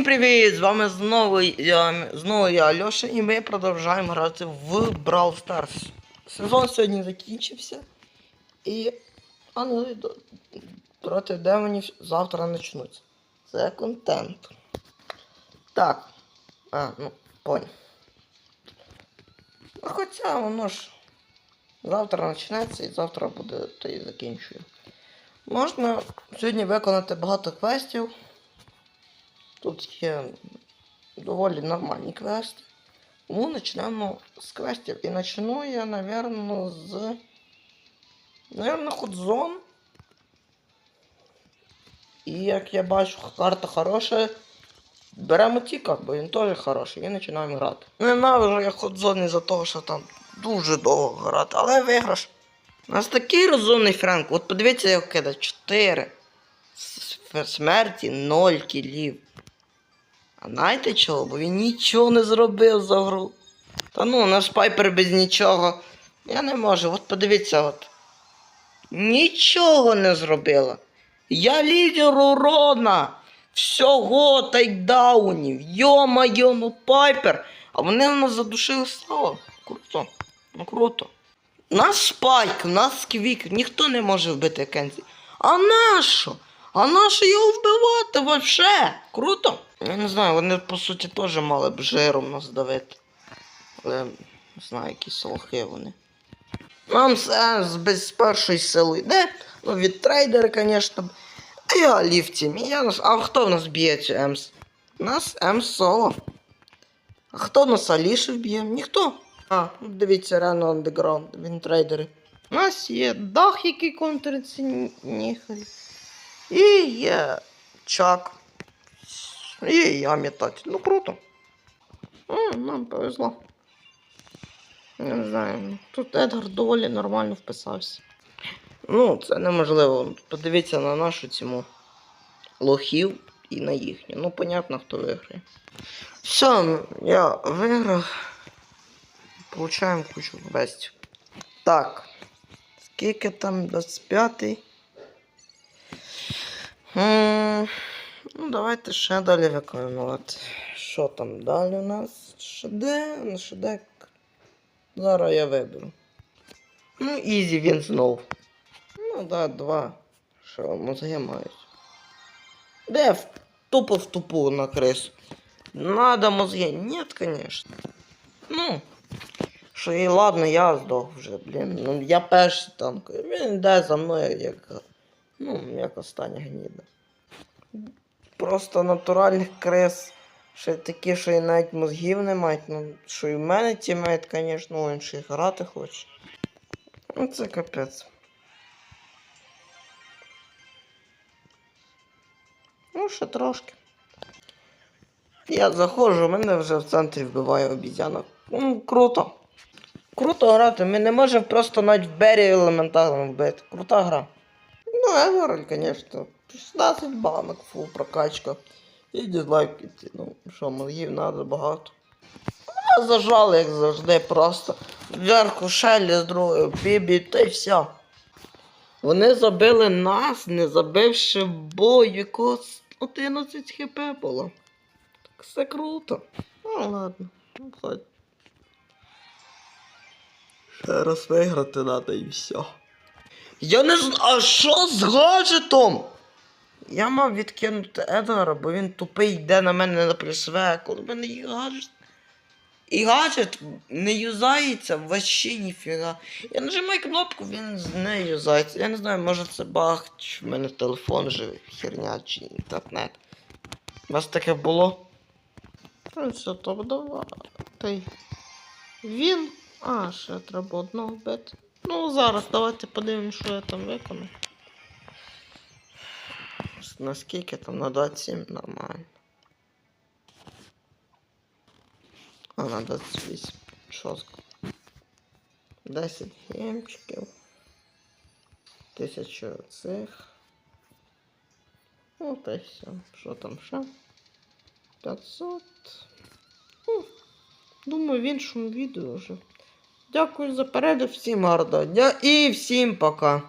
Всім привіт! З вами знову я, знову я Альоша і ми продовжуємо грати в Brawl Stars. Сезон сьогодні закінчився. І ангели до- проти демонів завтра почнуться. Це контент. Так. А, ну, понял. Ну, хоча воно ж завтра почнеться і завтра буде, то і закінчую. Можна сьогодні виконати багато квестів. Тут є доволі нормальні квести. Тому почнемо з квестів. І почну я, напевно, з. Наверно, ходзон. І як я бачу, карта хороша. Беремо Тіка, бо він теж хороший, і починаємо грати. Ненавижу я ходзон із-за того, що там дуже довго грати, але виграш. У нас такий розумний Френк. От подивіться, як кидає 4. Смерті 0 кілів. А знаєте чого? Бо він нічого не зробив за гру. Та ну, наш пайпер без нічого. Я не можу. От подивіться, от. Нічого не зробила. Я лідер урона. Всього тайкдаунів. Йо-майо, ну пайпер. А вони в нас задушили слава. Круто. Ну круто. У нас спайк, нас квік, ніхто не може вбити Кензі. А нащо? А нащо його вбивати вообще? Круто? Я не знаю, вони по суті теж мали б жиром нас давити. Але не знаю, які солохи вони. Нам з- без першої сили йде. Ну, від трейдера, звісно. А я ліфтім. Я нас... А хто в нас б'є цю Емс? У нас Емс соло. А хто в нас Алішів б'є? Ніхто. А, ну, дивіться, рано андеграунд, він трейдери. У нас є дах, який контриться ніхрі. І є чак. І я метатель. Ну круто. О, нам повезло. Не знаю. Тут Едгар доволі нормально вписався. Ну, це неможливо. Подивіться на нашу цьому лохів і на їхню. Ну, понятно, хто виграє. Все, я виграв. Получаємо кучу квестів. Так. Скільки там 25-й? Ну, давайте ще далі виконувати. Що там далі у нас? Ну шедек. Зараз я виберу. Ну, ізі він знов. Ну, да, два. Що мозги мають. Де тупо в тупу на крису. Надо мозги. Нет, конечно. Ну. Що і ладно, я здох вже, блін. Ну я перший танк. Він йде за мною як. Ну, як остання гніда. Просто натуральних крис. Ще такі, що і навіть мозгів не мають. Ну, що і в мене тімейт, звісно, він ще й грати хоче. Ну це капець. Ну, ще трошки. Я заходжу, мене вже в центрі вбиває обізянок. Ну, круто. Круто грати. Ми не можемо просто навіть в Бері елементарно вбити. Крута гра. Ну, Евераль, звісно. 16 банок, фул прокачка. І дизлайк. Ну, що, мозгів треба багато. Мене зажали, як завжди, просто. Зверху Шелі з другою Бібі, та й все. Вони забили нас, не забивши бой, в якого 11 хп було. Так все круто. Ну ладно, ну хоть. Ще раз виграти треба і все. Я не знаю, а що з гаджетом? Я мав відкинути Едгара, бо він тупий йде на мене на плюсве, коли мене є гаджет. І гаджет не юзається вообще ніфіга. Я нажимаю кнопку, він не юзається. Я не знаю, може це баг, чи в мене телефон же херня, чи інтернет. У вас таке було? Ну все, то давай. Він. А, ще треба одного вбити. Ну, зараз давайте подивимось, що я там виконую. Наскільки там на 27 нормально. А, на 28. Шостко. 10 гемчиків. Тисячу цих. Ну, та й все. Що там ще? 500. Ну, думаю, в іншому відео вже. Дякую за перегляд, всім гарного дня і всім пока.